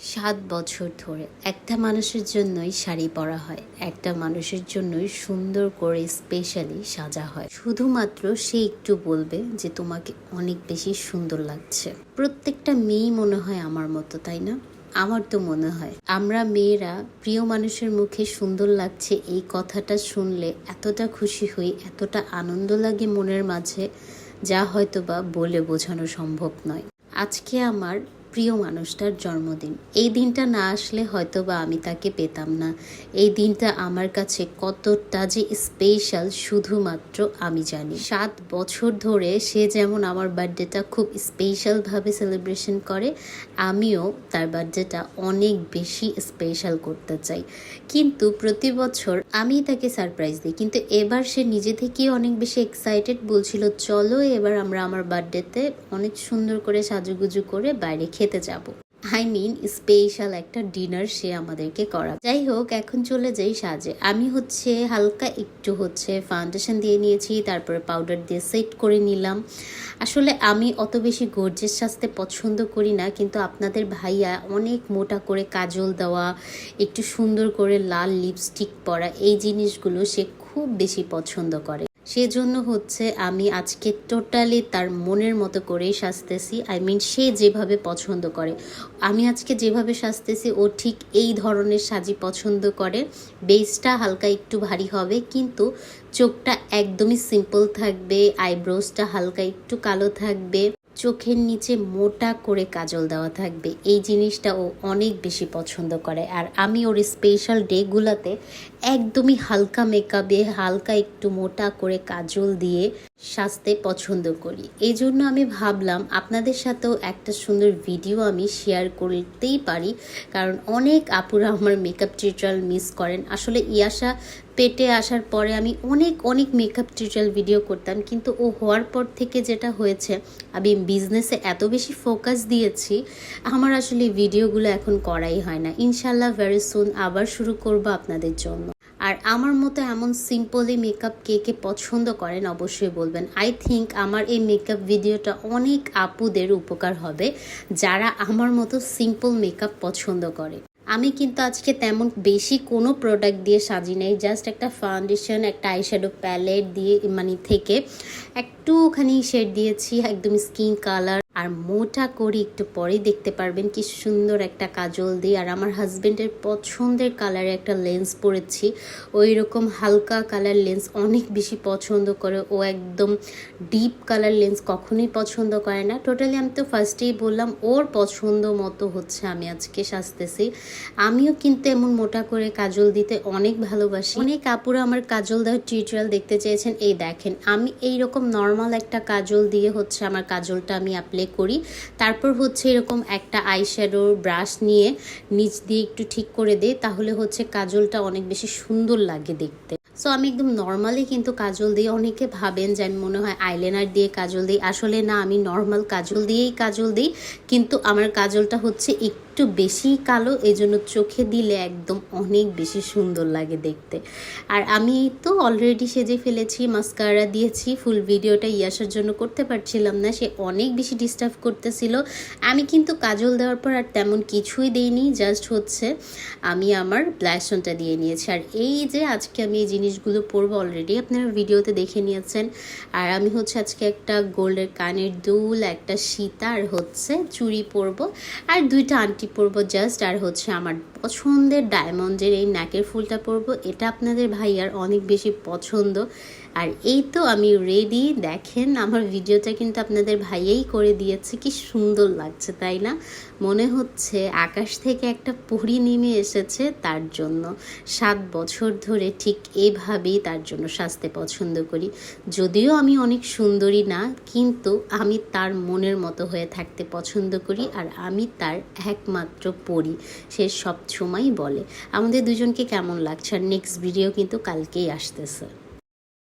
সাত বছর ধরে একটা মানুষের জন্যই শাড়ি পরা হয়, একটা মানুষের জন্যই সুন্দর করে স্পেশালি সাজা হয়। শুধুমাত্র সে একটু বলবে যে তোমাকে অনেক বেশি সুন্দর লাগছে। প্রত্যেকটা মেয়েই মনে হয় আমার মতো, তাই না? আমার তো মনে হয়। আমরা মেয়েরা প্রিয় মানুষের মুখে সুন্দর লাগছে এই কথাটা শুনলে এতটা খুশি হই, এতটা আনন্দ লাগে মনের মাঝে, যা হয়তো বা বলে বোঝানো সম্ভব নয়। আজকে আমার প্রিয় মানুষটার জন্মদিন। এই দিনটা না আসলে হয়তো বা আমি তাকে পেতাম না। এই দিনটা আমার কাছে কতটা যে স্পেশাল শুধুমাত্র আমি জানি। সাত বছর ধরে সে যেমন আমার বার্থডেটা খুব স্পেশালভাবে সেলিব্রেশন করে, আমিও তার বার্থডেটা অনেক বেশি স্পেশাল করতে চাই। কিন্তু প্রতি বছর আমি তাকে সারপ্রাইজ দিই। কিন্তু এবার সে নিজে থেকেই অনেক বেশি এক্সাইটেড বলছিল, চলো এবার আমরা আমার বার্থডেতে অনেক সুন্দর করে সাজুগুজু করে বাইরে খেতে যাব। আই মিন স্পেশাল একটা ডিনার সে আমাদেরকে করা। যাই হোক, এখন চলে যাই সাজে। আমি হচ্ছে হালকা একটু হচ্ছে ফাউন্ডেশন দিয়ে নিয়েছি, তারপরে পাউডার দিয়ে সেট করে নিলাম। আসলে আমি অত বেশি গর্জেস সাজতে পছন্দ করি না, কিন্তু আপনাদের ভাইয়া অনেক মোটা করে কাজল দেওয়া, একটু সুন্দর করে লাল লিপস্টিক পরা, এই জিনিসগুলো সে খুব বেশি পছন্দ করে। সেজন্য হচ্ছে আমি আজকে টোটালি তার মনের মতো করেই সাজতেছি। আই মিন সে যেভাবে পছন্দ করে। আমি আজকে যেভাবে সাজতেছি, ও ঠিক এই ধরনের সাজি পছন্দ করে। বেসটা হালকা একটু ভারী হবে, কিন্তু চোখটা একদমই সিম্পল থাকবে আইব্রোসটা হালকা একটু কালো থাকবে। চোখের নিচে মোটা করে কাজল দেওয়া থাকবে। এই জিনিসটা ও অনেক বেশি পছন্দ করে। আর আমি ওর স্পেশাল ডেগুলাতে একদমই হালকা মেকআপে হালকা একটু মোটা করে কাজল দিয়ে সাজতে পছন্দ করি। এই জন্য আমি ভাবলাম আপনাদের সাথেও একটা সুন্দর ভিডিও আমি শেয়ার করতেই পারি। কারণ অনেক আপুরা আমার মেকআপ টিউটোরিয়াল মিস করেন। আসলে ইয়াসা পেটে আসার পরে আমি অনেক অনেক মেকআপ টিউটোরিয়াল ভিডিও করতাম। কিন্তু ও হওয়ার পর থেকে যেটা হয়েছে, আমি বিজনেসে এত বেশি ফোকাস দিয়েছি, আমার আসলে ভিডিওগুলো এখন করাই হয় না। ইনশাল্লাহ ভেরি সুন আবার শুরু করব আপনাদের জন্য। আর আমার মতো এমন সিম্পলি মেকআপ কে কে পছন্দ করেন অবশ্যই বলবেন। আই থিঙ্ক আমার এই মেকআপ ভিডিওটা অনেক আপুদের উপকার হবে, যারা আমার মতো সিম্পল মেকআপ পছন্দ করে। আমি কিন্তু আজকে তেমন বেশি কোনো প্রোডাক্ট দিয়ে সাজি নাই জাস্ট একটা ফাউন্ডেশন একটা আইশ্যাডো প্যালেট দিয়ে মানে থেকে একটুখানি শেড দিয়েছি, একদম স্কিন কালার আর মোটা করে একটু পরেই দেখতে পারবেন কি সুন্দর একটা কাজল দিয়ে। আর আমার হাজবেন্ডের পছন্দের কালারে একটা লেন্স পরেছি। ওই রকম হালকা কালার লেন্স অনেক বেশি পছন্দ করে। ও একদম ডিপ কালার লেন্স কখনোই পছন্দ করে না। টোটালি আমি তো ফার্স্টেই বললাম, ওর পছন্দ মতো হচ্ছে আমি আজকে সাজতেছি। আমিও কিন্তু এমন মোটা করে কাজল দিতে অনেক ভালোবাসি। অনেক কাপুরা আমার কাজল দেওয়ার টিউটোরিয়াল দেখতে চেয়েছেন। এই দেখেন, আমি এই রকম নর্মাল একটা কাজল দিয়ে হচ্ছে আমার কাজলটা আমি অ্যাপ্লাই করি। তারপর হচ্ছে এরকম একটা আইশ্যাডোর ব্রাশ নিয়ে নিচ দিয়ে একটু ঠিক করে দিই, তাহলে হচ্ছে কাজলটা অনেক বেশি সুন্দর লাগে দেখতে। সো আমি একদম নর্মালি কিন্তু কাজল দিয়ে অনেকে ভাবেন যে আমি মনে হয় আইলাইনার দিয়ে কাজল দিই। আসলে না, আমি নর্মাল কাজল দিয়েই কাজল দিই, কিন্তু আমার কাজলটা হচ্ছে একটু বেশি কালো এই জন্য চোখে দিলে একদম অনেক বেশি সুন্দর লাগে দেখতে। আর আমি তো অলরেডি সেজে ফেলেছি মাস্কারা দিয়েছি ফুল ভিডিওটা ইয়াসার জন্য করতে পারছিলাম না, সে অনেক বেশি ডিস্টার্ব করতেছিল। আমি কিন্তু কাজল দেওয়ার পর আর তেমন কিছুই দেইনি জাস্ট হচ্ছে আমি আমার ব্ল্যাশনটা দিয়ে নিয়েছি। আর এই যে আজকে আমি এই জিনিসগুলো পরবো অলরেডি আপনারা ভিডিওতে দেখে নিয়েছেন। আর আমি হচ্ছে আজকে একটা গোল্ডের কানের দুল, একটা সীতা আর হচ্ছে চুড়ি পরবো। আর দুইটা আন্টি পরবো? জাস্ট আর হচ্ছে আমার পছন্দের ডায়মন্ডের এই নাকের ফুলটা পরবো। এটা আপনাদের ভাইয়ার অনেক বেশি পছন্দ। আর এই তো আমি রেডি দেখেন, আমার ভিডিওটা কিন্তু আপনাদের ভাইয়াই করে দিয়েছে। কি সুন্দর লাগছে, তাই না? মনে হচ্ছে আকাশ থেকে একটা পরি নেমে এসেছে তার জন্য। সাত বছর ধরে ঠিক এভাবেই তার জন্য সাজতে পছন্দ করি। যদিও আমি অনেক সুন্দরী না, কিন্তু আমি তার মনের মতো হয়ে থাকতে পছন্দ করি আর আমি তার একমাত্র পরি, সে সব সময়ই বলে। আমাদের দুজনকে কেমন লাগছে? আর নেক্সট ভিডিও কিন্তু কালকেই আসতেছে।